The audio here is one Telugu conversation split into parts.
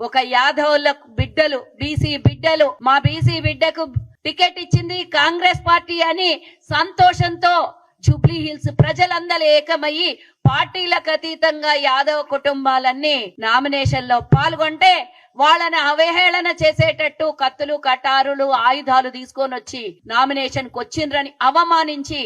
ఒక యాదవుల బిడ్డలు బీసీ బిడ్డలు మా బీసీ బిడ్డకు టికెట్ ఇచ్చింది కాంగ్రెస్ పార్టీ అని సంతోషంతో జూబ్లీ హిల్స్ ప్రజలందరూ ఏకమయ్యి పార్టీలకు అతీతంగా యాదవ కుటుంబాలన్నీ నామినేషన్లో పాల్గొంటే వాళ్ళని అవహేళన చేసేటట్టు కత్తులు కటారులు ఆయుధాలు తీసుకొని వచ్చి నామినేషన్కు వచ్చిండ్రని అవమానించి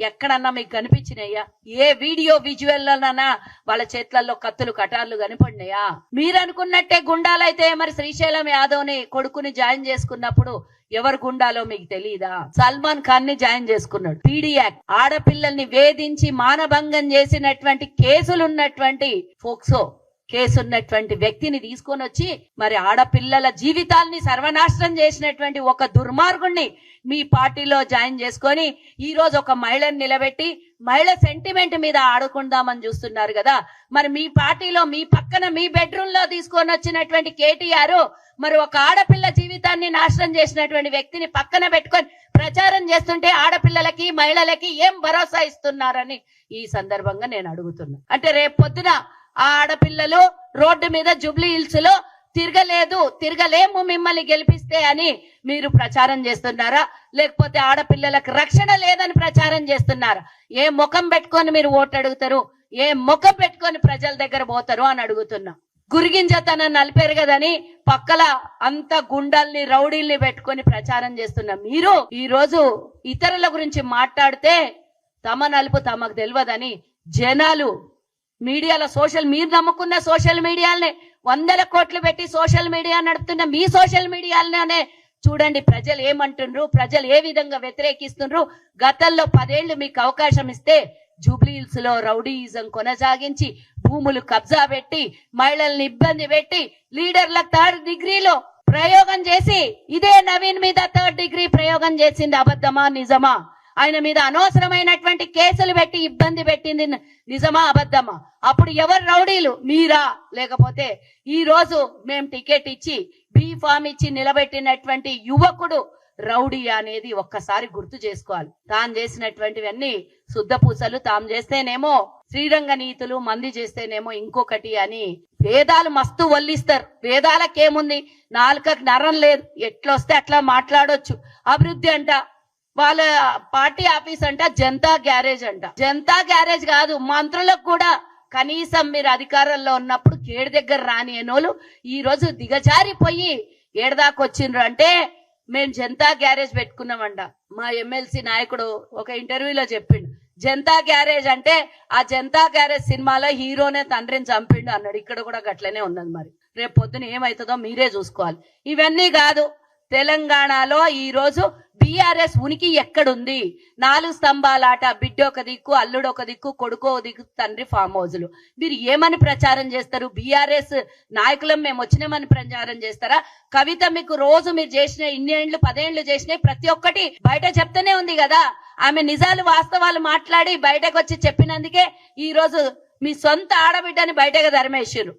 ఎక్కడన్నా మీకు కనిపించినాయా ఏ వీడియో విజువల్లోనన్నా వాళ్ళ చేతులలో కత్తులు కటార్లు కనపడినాయా మీరు అనుకున్నట్టే గుండాలైతే మరి శ్రీశైలం యాదవ్ని కొడుకుని జాయిన్ చేసుకున్నప్పుడు ఎవరు గుండాలో మీకు తెలియదా సల్మాన్ ఖాన్ని జాయిన్ చేసుకున్నాడు. PD act. ఆడపిల్లల్ని వేధించి మానభంగం చేసినటువంటి కేసులున్నటువంటి ఫోక్సో కేసున్నటువంటి వ్యక్తిని తీసుకొని వచ్చి మరి ఆడపిల్లల జీవితాల్ని సర్వనాశనం చేసినటువంటి ఒక దుర్మార్గుణ్ణి మీ పార్టీలో జాయిన్ చేసుకొని ఈ రోజు ఒక మహిళను నిలబెట్టి మహిళ సెంటిమెంట్ మీద ఆడుకుందామని చూస్తున్నారు కదా. మరి మీ పార్టీలో మీ పక్కన మీ బెడ్రూమ్లో తీసుకొని వచ్చినటువంటి కేటీఆర్ మరి ఒక ఆడపిల్ల జీవితాన్ని నాశనం చేసినటువంటి వ్యక్తిని పక్కన పెట్టుకొని ప్రచారం చేస్తుంటే ఆడపిల్లలకి మహిళలకి ఏం భరోసా ఇస్తున్నారని ఈ సందర్భంగా నేను అడుగుతున్నా. అంటే రేపు పొద్దున ఆ ఆడపిల్లలు రోడ్డు మీద జుబ్లీ హిల్స్లో తిరగలేదు తిరగలేము మిమ్మల్ని గెలిపిస్తే అని మీరు ప్రచారం చేస్తున్నారా? లేకపోతే ఆడపిల్లలకు రక్షణ లేదని ప్రచారం చేస్తున్నారా? ఏ ముఖం పెట్టుకొని మీరు ఓటు అడుగుతారు? ఏ ముఖం పెట్టుకొని ప్రజల దగ్గర పోతారు అని అడుగుతున్నా. గురిగింజతనం నలిపారు కదని పక్కల అంత గుండల్ని రౌడీల్ని పెట్టుకొని ప్రచారం చేస్తున్నా. మీరు ఈ రోజు ఇతరుల గురించి మాట్లాడితే తమ నలుపు తమకు తెలియదని జనాలు మీడియాలో సోషల్ మీరు నమ్ముకున్న సోషల్ మీడియాలనే వందల కోట్లు పెట్టి సోషల్ మీడియా నడుపుతున్న మీ సోషల్ మీడియాలనే చూడండి ప్రజలు ఏమంటుండ్రు ప్రజలు ఏ విధంగా వ్యతిరేకిస్తుండ్రు గతంలో పదేళ్ళు మీకు అవకాశం ఇస్తే జూబ్లీ లో రౌడీయిజం కొనసాగించి భూములు కబ్జా పెట్టి మహిళల్ని ఇబ్బంది పెట్టి లీడర్ల థర్డ్ డిగ్రీలో ప్రయోగం చేసి ఇదే నవీన్ మీద థర్డ్ డిగ్రీ ప్రయోగం చేసింది అబద్ధమా నిజమా? ఆయన మీద అనవసరమైనటువంటి కేసులు పెట్టి ఇబ్బంది పెట్టింది నిజమా అబద్ధమా? అప్పుడు ఎవరు రౌడీలు? మీరా? లేకపోతే ఈ రోజు మేము టికెట్ ఇచ్చి బీ ఫామ్ ఇచ్చి నిలబెట్టినటువంటి యువకుడు రౌడీ అనేది ఒక్కసారి గుర్తు చేసుకోవాలి. తాను చేసినటువంటివన్నీ శుద్ధ పూసలు. తాము చేస్తేనేమో శ్రీరంగ నీతులు మంది చేస్తేనేమో ఇంకొకటి అని వేదాలు మస్తు వల్లిస్తారు. వేదాలకేముంది? నాలుకకు నరం లేదు. ఎట్లొస్తే అట్లా మాట్లాడొచ్చు. అభివృద్ధి అంట. వాళ్ళ పార్టీ ఆఫీస్ అంట జనతా గ్యారేజ్ అంట. జనతా గ్యారేజ్ కాదు మంత్రులకు కూడా. కనీసం మీరు అధికారంలో ఉన్నప్పుడు కేడు దగ్గర రాని అనోళ్ళు ఈ రోజు దిగజారిపోయి ఏడదాకొచ్చిండ్రు అంటే మేము జనతా గ్యారేజ్ పెట్టుకున్నామంట. మా ఎమ్మెల్సీ నాయకుడు ఒక ఇంటర్వ్యూలో చెప్పిండు. జనతా గ్యారేజ్ అంటే ఆ జనతా గ్యారేజ్ సినిమాలో హీరోనే తండ్రిని చంపిండు అన్నాడు. ఇక్కడ కూడా గట్లనే ఉన్నది మరి. రేపు పొద్దున ఏమవుతుందో మీరే చూసుకోవాలి. ఇవన్నీ కాదు తెలంగాణలో ఈ రోజు బీఆర్ఎస్ ఉనికి ఎక్కడుంది? నాలుగు స్తంభాలాట బిడ్డ ఒక దిక్కు అల్లుడు ఒక దిక్కు కొడుకో ఒక దిక్కు తండ్రి ఫామ్ హౌజులు. మీరు ఏమని ప్రచారం చేస్తారు? బీఆర్ఎస్ నాయకులం మేము వచ్చినామని ప్రచారం చేస్తారా? కవిత మీకు రోజు మీరు చేసిన ఇన్ని ఏండ్లు పదేండ్లు చేసిన ప్రతి ఒక్కటి బయట చెప్తూనే ఉంది కదా. ఆమె నిజాలు వాస్తవాలు మాట్లాడి బయటకు వచ్చి చెప్పినందుకే ఈ రోజు మీ సొంత ఆడబిడ్డని బయటకు ధర్మేశ్వరు